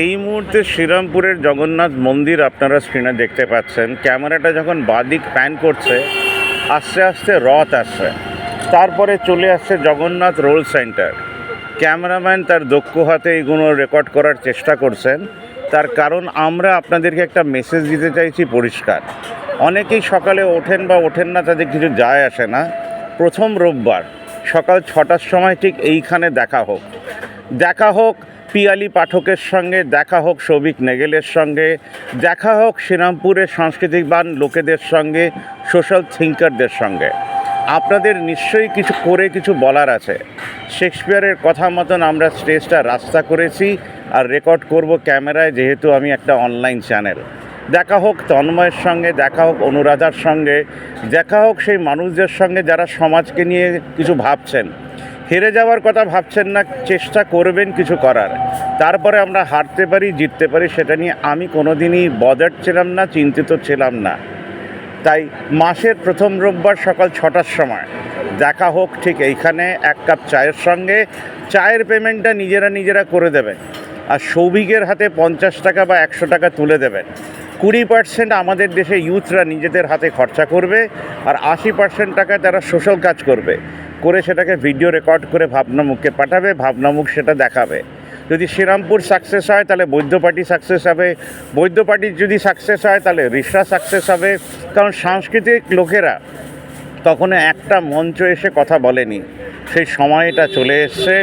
এই মুহূর্তে শ্রীরামপুরের জগন্নাথ মন্দির আপনারা স্ক্রিনে দেখতে পাচ্ছেন। ক্যামেরাটা যখন বাদিক প্যান করছে, আস্তে আস্তে রথ আসছে। তারপরে চলে আসছে জগন্নাথ রোল সেন্টার ক্যামেরাম্যান তার দক্ষ হাতে এইগুলো রেকর্ড করার চেষ্টা করছেন। তার কারণ, আমরা আপনাদেরকে একটা মেসেজ দিতে চাইছি পরিষ্কার। অনেকেই সকালে ওঠেন বা ওঠেন না, তাদের কিছু যায় আসে না। প্রথম রোববার, সকাল ছটার সময় ঠিক এইখানে দেখা হোক। দেখা হোক পিয়ালি পাঠকের সঙ্গে দেখা হোক সৌভিক নেগেলের সঙ্গে, দেখা হোক শ্রীরামপুরের সাংস্কৃতিকবান লোকেদের সঙ্গে, সোশ্যাল থিঙ্কারদের সঙ্গে। আপনাদের নিশ্চয়ই কিছু করে কিছু বলার আছে। শেক্সপিয়ারের কথা মতন আমরা স্টেজটা রাস্তা করেছি আর রেকর্ড করব ক্যামেরায়, যেহেতু আমি একটা অনলাইন চ্যানেল। দেখা হোক তন্ময়ের সঙ্গে, দেখা হোক অনুরাধার সঙ্গে, দেখা হোক সেই মানুষদের সঙ্গে যারা সমাজকে নিয়ে কিছু ভাবছেন। হেরে যাওয়ার কথা ভাবছেন না, চেষ্টা করবেন কিছু করার। তারপরে আমরা হারতে পারি, জিততে পারি, সেটা নিয়ে আমি কোনোদিনই বদার ছিলাম না, চিন্তিত ছিলাম না। তাই মাসের প্রথম রোববার সকাল ছটার সময় দেখা হোক ঠিক এইখানে এক কাপ চায়ের সঙ্গে, চায়ের পেমেন্টটা নিজেরা নিজেরা করে দেবেন। আর সৌভিকের হাতে পঞ্চাশ টাকা বা একশো টাকা তুলে দেবেন। কুড়ি পার্সেন্ট আমাদের দেশে ইউথরা নিজেদের হাতে খরচা করবে আর আশি পার্সেন্ট টাকা তারা সোশ্যাল কাজ করবে। করে সেটাকে ভিডিও রেকর্ড করে ভাবনামুখকে পাঠাবে, ভাবনামুখ সেটা দেখাবে। যদি শ্রীরামপুর সাকসেস হয়, তাহলে বৈদ্য পার্টি সাকসেস হবে। বৈদ্য পার্টি যদি সাকসেস হয়, তাহলে রিসরা সাকসেস হবে। কারণ সাংস্কৃতিক লোকেরা তখনও একটা মঞ্চ এসে কথা বলেনি। সেই সময়টা চলে এসছে।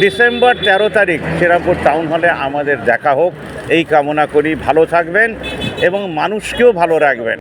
ডিসেম্বর তেরো তারিখ শ্রীরামপুর টাউন হলে আমাদের দেখা হোক। এই কামনা করি। ভালো থাকবেন এবং মানুষকেও ভালো রাখবেন।